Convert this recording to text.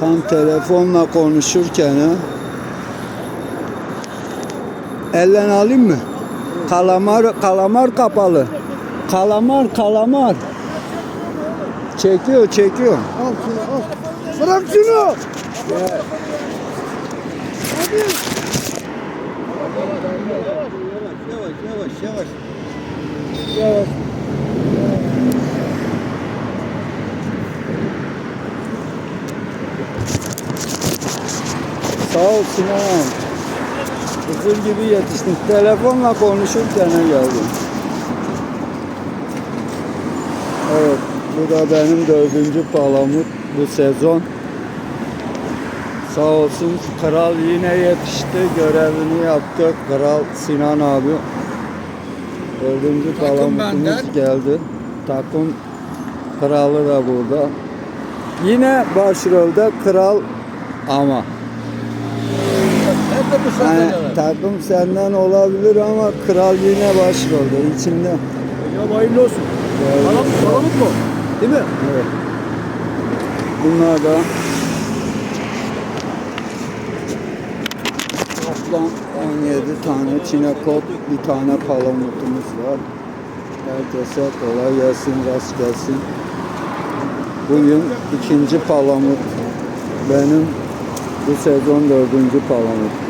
Tam telefonla konuşurken ha. Ellen alayım mı? Kalamar, kalamar kapalı. Kalamar, kalamar. Çekiyor, çekiyor. Al şunu al. Bırak şunu. Yavaş yavaş yavaş. Yavaş. Sağ ol Sinan. Hızır gibi yetiştin. Telefonla konuşurken geldim. Evet, bu da benim dördüncü palamut bu sezon. Sağ olsun kral yine yetişti, görevini yaptı. Kral Sinan abi. Dördüncü Takım palamutumuz geldi. Takım kralı da burada. Yine başrolde kral ama. Hep de bu takım senden olabilir ama kral yine başrolde içinde. Ya hayırlı olsun. Palamut, palamut mu? Değil mi? evet. Bunlar da toplam 17 tane çinekop, bir tane palamutumuz var. Herkese kolay gelsin, rast gelsin. Bugün ikinci palamut. Benim bu sezon dördüncü palamut.